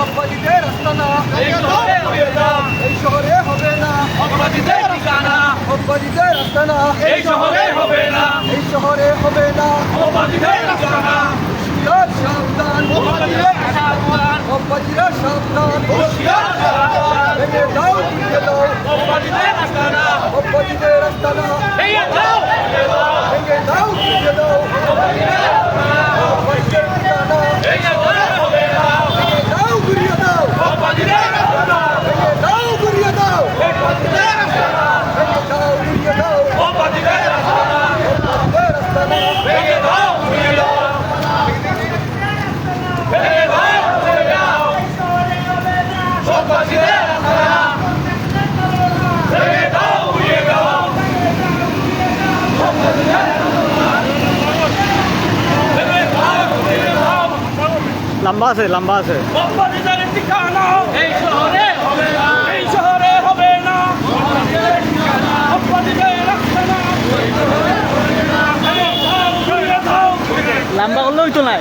অপরাধীদের আস্তানা এই শহরে হবে না এই শহরে হবে না অপরাধীদের ঠিকানা অপরাধীদের আস্তানা এই শহরে হবে না এই শহরে হবে না অপরাধীদের ঠিকানা হুশিয়ার সাবধান অপরাধীদের ঠিকানা অপরাধীরা সাবধান হুঁশিয়ার সাবধান ভেঙে দাও ভেঙে দাও অপরাধীদের ঠিকানা অপরাধীদের আস্তানা এই দাও ভেঙে দাও। ভেঙে দাও অপরাধীদের ঠিকানা এই শহরে হবে না ভেঙে দাও ঘুরিয়ে দাও অপরাধীদের ঠিকানা ভেঙে দাও ঘুরিয়ে দাও অপরাধীদের ঠিকানা ভেঙে দাও ঘুরিয়ে দাও অপরাধীদের ঠিকানা অপরাধীদের আস্তানা ভেঙে দাও ঘুরিয়ে দাও ভেঙে দাও ঘুরিয়ে দাও অপরাধীদের ঠিকানা ভেঙে দাও ঘুরিয়ে দাও ভেঙে দাও ঘুরিয়ে দাও লম্বা আছে লম্বা আছে ঠিকানা এই শহরে হবে না এই শহরে হবে না লম্বা করলেও তো নাই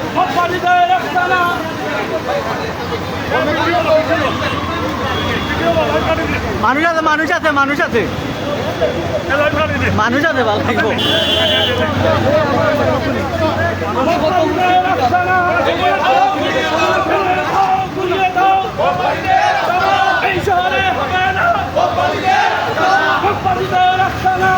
মানুষ আছে মানুষ আছে মানুষ আছে. মানুষ আছে ভালো থাকব ঠিকানা ভেঙে দাও ঘুরিয়ে দাও ভেঙে দাও ঘুরিয়ে দাও অপরাধীদের ঠিকানা এই শহরে হবে না অপরাধীদের ঠিকানা অপরাধীদের ঠিকানা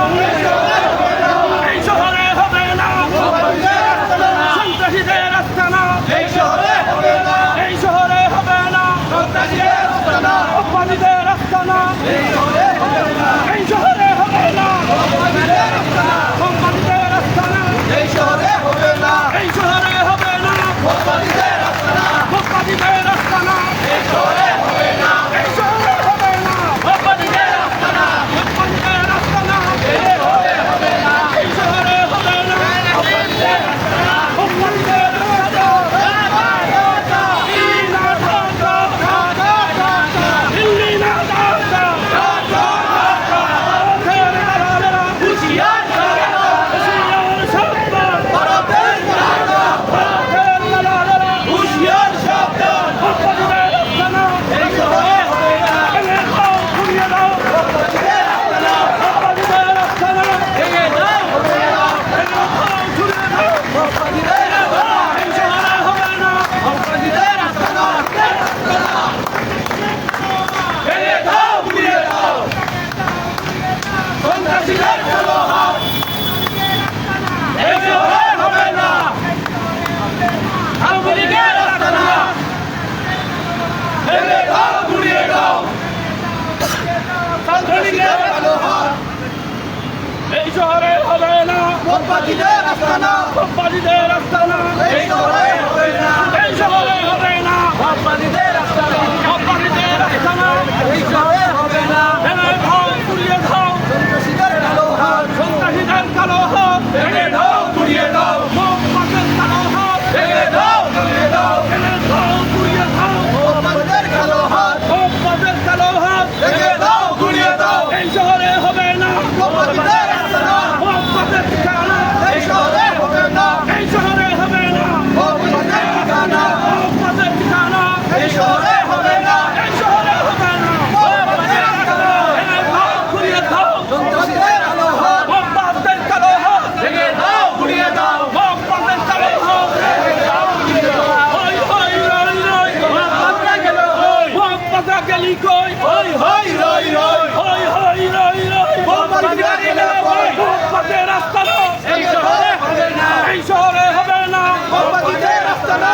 এই শহরে হবে না অপরাধীদের ঠিকানা সন্ত্রাসীদের ঠিকানা এই শহরে হবে না এই শহরে হবে না সন্ত্রাসীদের ঠিকানা অপরাধীদের ঠিকানা এই শহরে হবে না এই শহরে হবে না অপরাধীদের ঠিকানা অপরাধীদের ঠিকানা এই শহরে হবে না এই শহরে হবে না অপরাধীদের ঠিকানা অপরাধীদের ঠিকানা এই শহরে হবে না এই শহরে হবে না অপরাধীদের ঠিকানা অপরাধীদের ঠিকানা এই শহরে হবে না এই শহরে হবে না অপরাধীদের ঠিকানা অপরাধীদের দিল্লি না ঢাকা হুশিয়ার হুশিয়ার সাবধান ভারতের হুশিয়ার সাবধান অপরাধীদের ঠিকানা এই শহরে হবে না ভেঙে দাও ঘুরিয়ে দাও অপরাধীদের ঠিকানা অপরাধীদের ঠিকানা ভেঙে দাও ঘুরিয়ে দাও ভেঙে দাও ঘুরিয়ে দাও অপরাধীদের ঠিকানা এই শহরে হবে না অপরাধীদের ঠিকানা ভেঙে দাও ঘুরিয়ে দাও সন্ত্রাসীদের কালো হাত এই শহরে হবে না আওয়ামী লীগের আস্তানা ভেঙে দাও ঘুরিয়ে দাও সন্ত্রাসীদের কালো হাত এই শহরে হবে না অপরাধীদের আস্তানা। কোম্পানিদের আস্তানা। এই শহরে হবে না। এই শহরে হবে না। অপরাধীদের আস্তানা। কোম্পানিদের আস্তানা। এই শহরে হবে না। ভেঙে দাও ঘুরিয়ে দাও। সন্ত্রাসীদের কালো হাত। সন্ত্রাসীদের কালো হাত। ভেঙে দাও। ঘুরিয়ে দাও। মোহাম্মদের কালো হাত। ভেঙে ভেঙে কালো কালো ভেঙে এই শহরে হবে না আস্তানা মোহাম্মদের ঠিকানা এই শহরে হবে না এই শহরে হবে না অপরাধীদের ঠিকানা মোহাম্মদের ঠিকানা এই শহরে হবে না এই শহরে হবে না অপরাধীদের আস্তানা ভেঙে দাও ঘুরিয়ে দাও সন্ত্রাসীদের কালো হাত মোহাম্মদের কালো হাত ভেঙে দাও ঘুরিয়ে দাও মোহাম্মদের কালো হাত হই হই রই রই আমরা গেল মোহাম্মদা গেলি কই হই হই রই রই হই হই রই রই মোহাম্মদা গেল কই? মোহাম্মদের রাস্তা না এই শহরে হবে না এই শহরে হবে না অপরাধীদের আস্তানা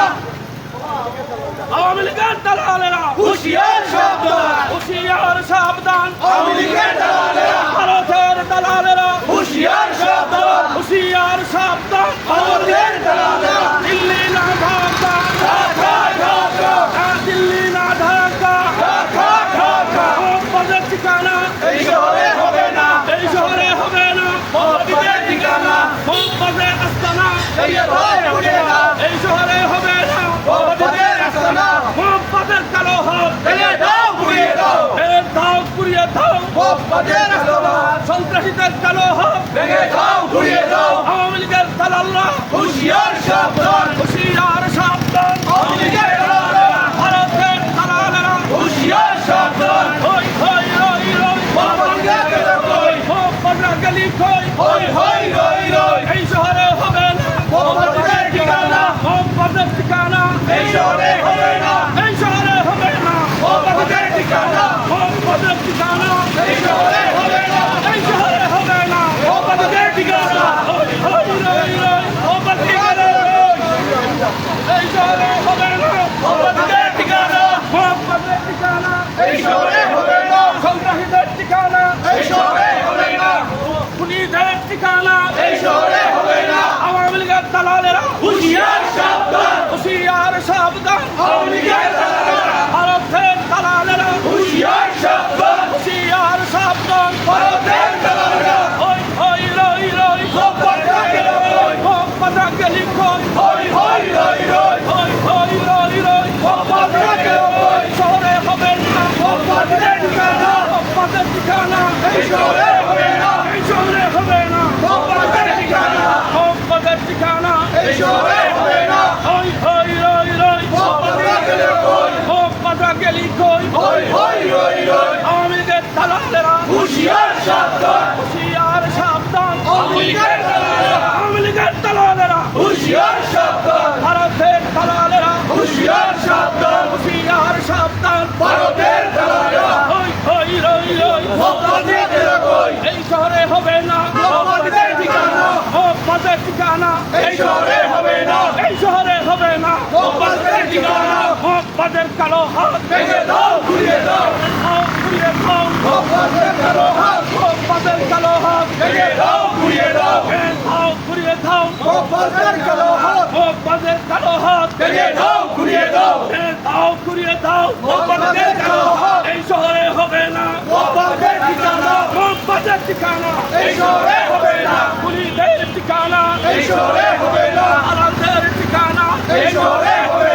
আওয়ামী লীগের দালালেরা হুশিয়ার সাবধান হুশিয়ার সাবধান আওয়ামী লীগের দালালেরা ভারতের দালালেরা হুশিয়ার সাবধান হুশিয়ার সাবধান ভারতের দালালেরা দিল্লি না ঢাকা ঢাকা ঢাকা হ্যাঁ, দিল্লি না ঢাকা ঢাকা ঢাকা মোহাম্মদের ঠিকানা এই শহরে হবে না এই শহরে হবে না অপরাধীদের ঠিকানা। মোহাম্মদের আস্তানা। ভেঙে দাও ঘুরিয়ে দাও এই শহরে হবে না। অপরাধীদের আস্তানা। মোহাম্মদের কালো হাত। ভেঙে দাও ঘুরিয়ে দাও। ভেঙে দাও ঘুরিয়ে দাও। অপরাধীদের আস্তানা। সন্ত্রাসীদের কালো হাত। ভেঙে দাও ঘুরিয়ে দাও। আওয়ামী লীগের দালালরা। হুশিয়ার সাবধান। হুশিয়ার সাবধান। ঠিকানা এই শহরে হবে না। আওয়ামী লীগের দালালেরা হুঁশিয়ার। ঠিকানা এই শহরে হবে না। এই শহরে হবে না। মোহাম্মদের ঠিকানা। মোহাম্মদের কালো হাত দাও ঘুরিয়ে দাও। ঘুরিয়ে দাও। মোহাম্মদের হাত। মোহাম্মদের হাত ভেঙে দাও ঘুরিয়ে দাও। ভেঙে দাও ঘুরিয়ে দাও। মোহাম্মদের কালো হাত। মোহাম্মদের হাত ভেঙে দাও ঘুরিয়ে দাও। ভেঙে দাও ঘুরিয়ে দাও। মোহাম্মদের কালো এই শহরে হবে না। মোহাম্মদের ঠিকানা। ঠিকানা। এই শহরে হবে না। ঘুরিয়ে ঠিকানা এই শহরে হবে না। আরামদের ঠিকানা এই শহরে হবে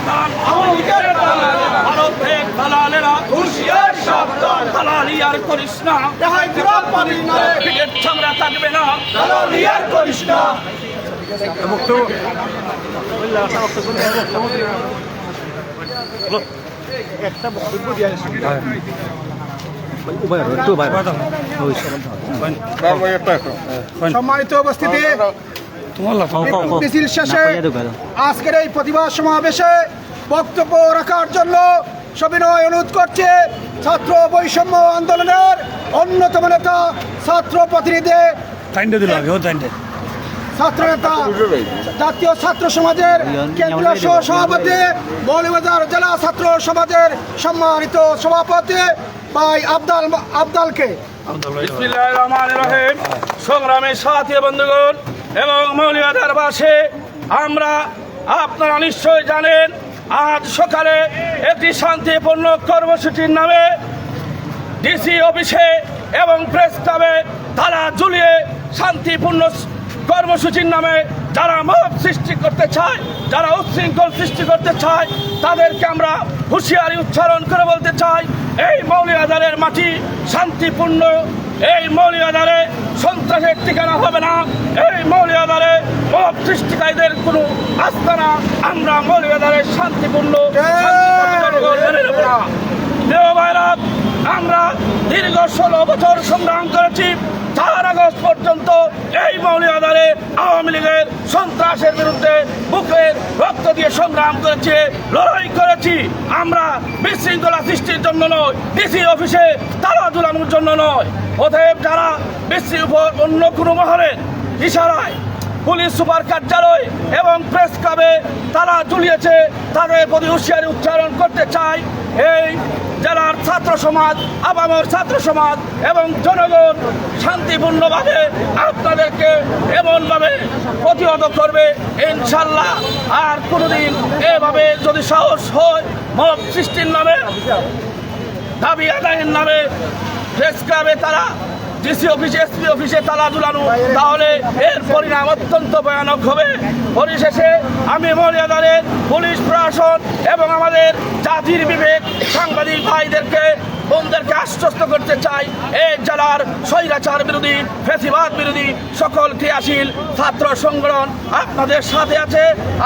সাবধান আওয়ামীদের ভারতের দালালেরা হুঁশিয়ার সাবধান দালালি আর করিস না থাকবে না দালালি আর করিস না সম্মানিত উপস্থিতি। মিছিল শেষে আজকের এই প্রতিবাদ সমাবেশে বক্তব্য রাখার জন্য সবিনয় অনুরোধ করছে ছাত্র বৈষম্য আন্দোলনের অন্যতম নেতা ছাত্র প্রতিনিধি। ছাত্র নেতা জাতীয় ছাত্র সমাজের কেন্দ্রীয় সহ সভাপতি মৌলবাজার জেলা ছাত্র সমাজের সম্মানিত সভাপতি ভাই আবদাল আবদালকে। সংগ্রামের সাথী বন্ধুগণ এবং মৌলিবাজার বাসে আমরা আপনারা নিশ্চয় জানেন, আজ সকালে একটি শান্তিপূর্ণ কর্মসূচির নামে ডিসি অফিসে এবং প্রেস ক্লাবে তারা ঝুলিয়ে শান্তিপূর্ণ কর্মসূচির নামে যারা মত সৃষ্টি করতে চায়, যারা উচ্ছৃঙ্খল সৃষ্টি করতে চায়, তাদেরকে আমরা হুঁশিয়ারি উচ্চারণ করে বলতে চাই, এই মৌলিয়াদারের মাটি শান্তিপূর্ণ এই মৌলিয়াদারে সন্ত্রাসের ঠিকানা হবে না। এই মৌলিয়াদারে মত সৃষ্টিকারীদের কোনো আস্তানা আমরা মৌলিয়াদারে শান্তিপূর্ণ না। আমরা দীর্ঘ ষোলো বছর সংগ্রাম করেছি। চার আগস্ট পর্যন্ত এই মৌলিয়াদারে আওয়ামী লীগের সন্ত্রাসের বিরুদ্ধে বুকের রক্ত দিয়ে সংগ্রাম করেছে, লড়াই করেছি। আমরা বিশৃঙ্খলা সৃষ্টির জন্য নয় ডিসি অফিসে তালা ঝুলানোর জন্য নয়। অতএব যারা বিশৃঙ্খল অন্য কোনো মহলের ইশারায় পুলিশ সুপার কার্যালয় এবং প্রেস ক্লাবে তারা ঝুলিয়েছে তাদের প্রতি হুঁশিয়ারি উচ্চারণ করতে চাই এই জেলার ছাত্র সমাজ, আবামর ছাত্র সমাজ এবং জনগণ শান্তিপূর্ণভাবে আপনাদেরকে এমনভাবে প্রতিহত করবে, ইনশাল্লাহ। আর কোনোদিন এভাবে যদি সাহস হয় মত সৃষ্টির নামে, দাবি আদায়ের নামে, প্রেস ক্লাবে তারা ডিসি অফিসে, এসপি অফিসে তালা ঝুলানো। তাহলে এর পরিণাম অত্যন্ত ভয়ানক হবে। পরিশেষে আমি মর্যাদারের পুলিশ প্রশাসন এবং আমাদের জাতির বিবেক সাংবাদিক ভাইদেরকে বোনদেরকে আশ্বস্ত করতে চাই এই জেলার স্বৈরাচার বিরোধী, ফেসিবাদ বিরোধী সকল ক্রিয়াশীল ছাত্র সংগঠন আপনাদের সাথে আছে,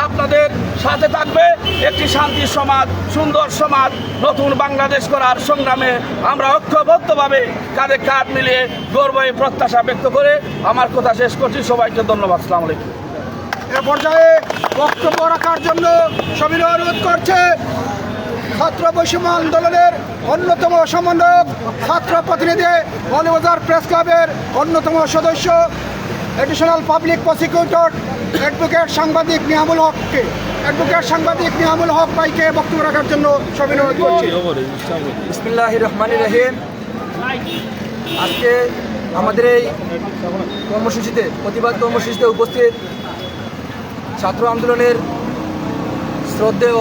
আপনাদের সাথে থাকবে একটি শান্তি সমাজ, সুন্দর সমাজ, নতুন বাংলাদেশ করার সংগ্রামে আমরা ঐক্যবদ্ধভাবে কাঁধে কাঁধ মিলিয়ে গর্ব প্রত্যাশা ব্যক্ত করে আমার কথা শেষ করছি। সবাইকে ধন্যবাদ সালাম আলাইকুম। এ পর্যায়ে বক্তব্য রাখার জন্য সবিনয় অনুরোধ করছে ছাত্র বৈষম্য আন্দোলনের অন্যতম সমন্বয়ক, ছাত্র প্রতিনিধি মৌলবাজার প্রেস ক্লাবের অন্যতম সদস্য এডিশনাল পাবলিক প্রসিকিউটর অ্যাডভোকেট সাংবাদিক নিয়ামুল হককে অ্যাডভোকেট সাংবাদিক নিয়ামুল হক ভাইকে বক্তব্য রাখার জন্য সবিনয় করছি। বিসমিল্লাহ রহমান রহিম। আজকে আমাদের এই কর্মসূচিতে, প্রতিবাদ কর্মসূচিতে উপস্থিত ছাত্র আন্দোলনের শ্রদ্ধেয়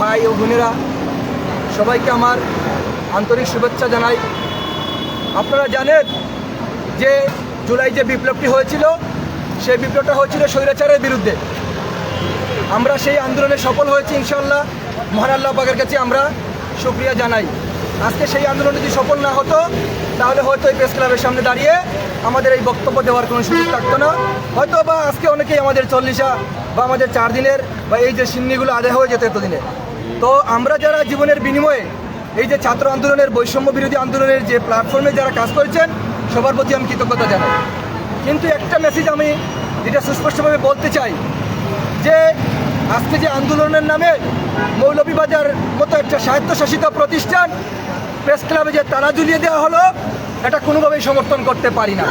ভাই ও বোনেরা, সবাইকে আমার আন্তরিক শুভেচ্ছা জানাই। আপনারা জানেন যে জুলাই যে বিপ্লবটি হয়েছিল, সেই বিপ্লবটা হয়েছিল স্বৈরাচারের বিরুদ্ধে। আমরা সেই আন্দোলনে সফল হয়েছি ইনশাল্লাহ মহান আল্লাহ পাকের কাছে আমরা শুক্রিয়া জানাই। আজকে সেই আন্দোলন যদি সফল না হতো, তাহলে হয়তো এই প্রেস ক্লাবের সামনে দাঁড়িয়ে আমাদের এই বক্তব্য দেওয়ার কোনো সুযোগ থাকতো না। হয়তো বা আজকে অনেকেই আমাদের চল্লিশা বা আমাদের চার দিনের বা এই যে সিন্নিগুলো আদায় হয়ে যেত এতদিনে। তো আমরা যারা জীবনের বিনিময়ে এই যে ছাত্র আন্দোলনের বৈষম্য বিরোধী আন্দোলনের যে প্ল্যাটফর্মে যারা কাজ করেছেন, সবার প্রতি আমি কৃতজ্ঞতা জানাই। কিন্তু একটা মেসেজ আমি যেটা সুস্পষ্টভাবে বলতে চাই, যে আজকে যে আন্দোলনের নামে মৌলভীবাজার মতো একটা স্বায়ত্তশাসিত প্রতিষ্ঠান প্রেস ক্লাবে যে তারা ঝুলিয়ে দেওয়া হলো, এটা কোনোভাবেই সমর্থন করতে পারি না।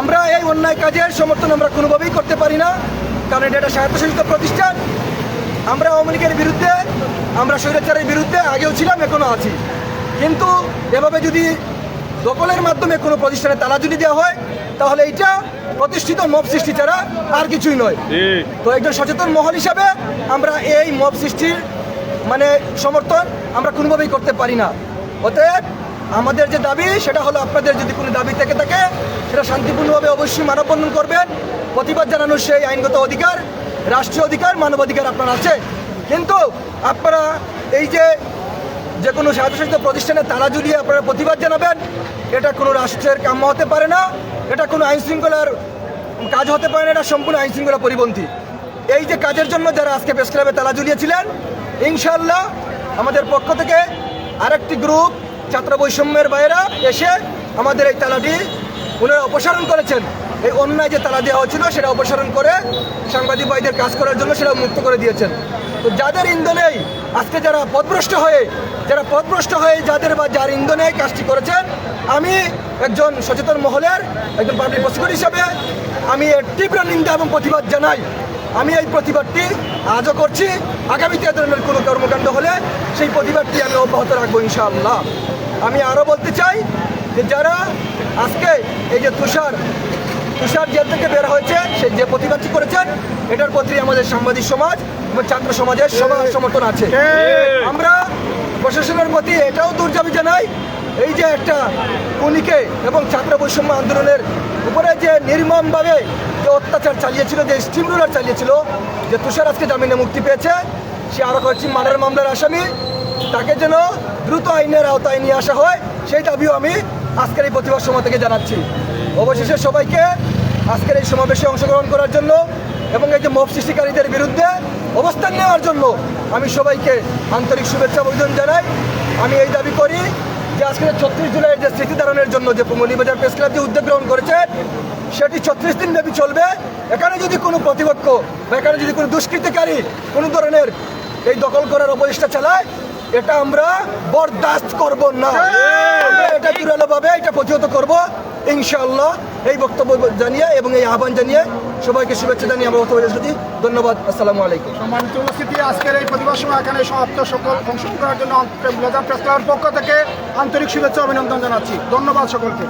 আমরা এই অন্যায় কাজের সমর্থন আমরা কোনোভাবেই করতে পারি না, কারণ এটা একটা স্বায়ত্তশাসিত প্রতিষ্ঠান। আমরা আওয়ামী লীগের বিরুদ্ধে আমরা স্বৈরাচারের বিরুদ্ধে আগেও ছিলাম এখনও আছি। কিন্তু এভাবে যদি দখলের মাধ্যমে কোনো প্রতিষ্ঠানে তালা যদি দেওয়া হয় তাহলে এইটা প্রতিষ্ঠিত মব সৃষ্টি ছাড়া আর কিছুই নয়। তো একজন সচেতন মহল হিসাবে আমরা এই মব সৃষ্টির মানে সমর্থন আমরা কোনোভাবেই করতে পারি না। অতএব আমাদের যে দাবি সেটা হলো আপনাদের যদি কোনো দাবি থেকে থাকে সেটা শান্তিপূর্ণভাবে অবশ্যই মানববন্ধন করবেন। প্রতিবাদ জানানোর সেই আইনগত অধিকার রাষ্ট্রীয় অধিকার, মানবাধিকার আপনার আছে। কিন্তু আপনারা এই যে যে কোনো স্বায়ত্তশাসিত প্রতিষ্ঠানে তালা ঝুলিয়ে আপনারা প্রতিবাদ জানাবেন, এটা কোনো রাষ্ট্রের কাম্য হতে পারে না, এটা কোনো আইন শৃঙ্খলার কাজ হতে পারে না, এটা সম্পূর্ণ আইন শৃঙ্খলা পরিপন্থী। এই যে কাজের জন্য যারা আজকে প্রেস ক্লাবে তালা ঝুলিয়েছিলেন ইনশাল্লাহ আমাদের পক্ষ থেকে আরেকটি গ্রুপ ছাত্র বৈষম্যের বাইরা এসে আমাদের এই তালাটি ওনারা অপসারণ করেছেন। এই অন্যায় যে তালা দেওয়া হয়েছিল সেটা অপসারণ করে সাংবাদিক ভাইদের কাজ করার জন্য সেটা মুক্ত করে দিয়েছেন। তো যাদের ইন্ধনেই আজকে যারা পথভ্রষ্ট হয়ে, যারা পথভ্রষ্ট হয়ে যাদের বা যার ইন্ধনে কাজটি করেছেন, আমি একজন সচেতন মহলের, একজন পাবলিক প্রসিকিউটর হিসাবে আমি এর তীব্র নিন্দা এবং প্রতিবাদ জানাই। আমি এই প্রতিবাদটি আজও করছি। আগামীতে এ ধরনের কোনো কর্মকাণ্ড হলে সেই প্রতিবাদটি আমি অব্যাহত রাখব ইনশাআল্লাহ। আমি আরও বলতে চাই যে যারা আজকে এই যে তুষার তুষার জেল থেকে বের হয়েছে সে যে প্রতিবাদটি করেছেন এটার প্রতি আমাদের সাংবাদিক সমাজ এবং ছাত্র সমাজের সবার সমর্থন আছে। আমরা প্রশাসনের প্রতি এটাও দুর্যাবি জানাই এই যে একটা খুনিকে এবং ছাত্র বৈষম্য আন্দোলনের উপরে যে নির্মমভাবে যে অত্যাচার চালিয়েছিল যে স্টিম রুলার চালিয়েছিল যে তুষার আজকে জামিনে মুক্তি পেয়েছে সে আরও কয়েকটি মার্ডার মামলার আসামি তাকে যেন দ্রুত আইনের আওতায় নিয়ে আসা হয় সেই দাবিও আমি আজকের এই প্রতিবাদ সময় থেকে জানাচ্ছি। অবশেষে সবাইকে আজকের এই সমাবেশে অংশগ্রহণ করার জন্য এবং এই যে মব সৃষ্টিকারীদের বিরুদ্ধে অবস্থান নেওয়ার জন্য আমি সবাইকে আন্তরিক শুভেচ্ছা অভিযোজন জানাই। আমি এই দাবি করি যে আজকের ছত্রিশ জুলাইয়ের যে স্মৃতি ধারণের জন্য যে মৌলিবাজার প্রেস ক্লাব যে উদ্যোগ গ্রহণ করেছে, সেটি ছত্রিশ দিন ব্যাপী চলবে। এখানে যদি কোনো প্রতিপক্ষ বা এখানে যদি কোনো দুষ্কৃতিকারী কোনো ধরনের এই দখল করার অপচেষ্টা চালায় এটা আমরা বরদাস্ত করব না। এটা জোরালোভাবে এটা প্রতিহত করব। ইনশাআল্লাহ এই বক্তব্য জানিয়ে এবং এই আহ্বান জানিয়ে সবাইকে শুভেচ্ছা জানিয়ে আমরা বক্তব্য শেষ করছি। ধন্যবাদ আসসালামু আলাইকুম। সম্মানিত উপস্থিতি আজকের এই প্রতিবাদ সময় এখানে সমাপ্ত। সকল অংশগ্রহণ করার জন্য প্রেস ক্লাবের পক্ষ থেকে আন্তরিক শুভেচ্ছা অভিনন্দন জানাচ্ছি। ধন্যবাদ সকলকে।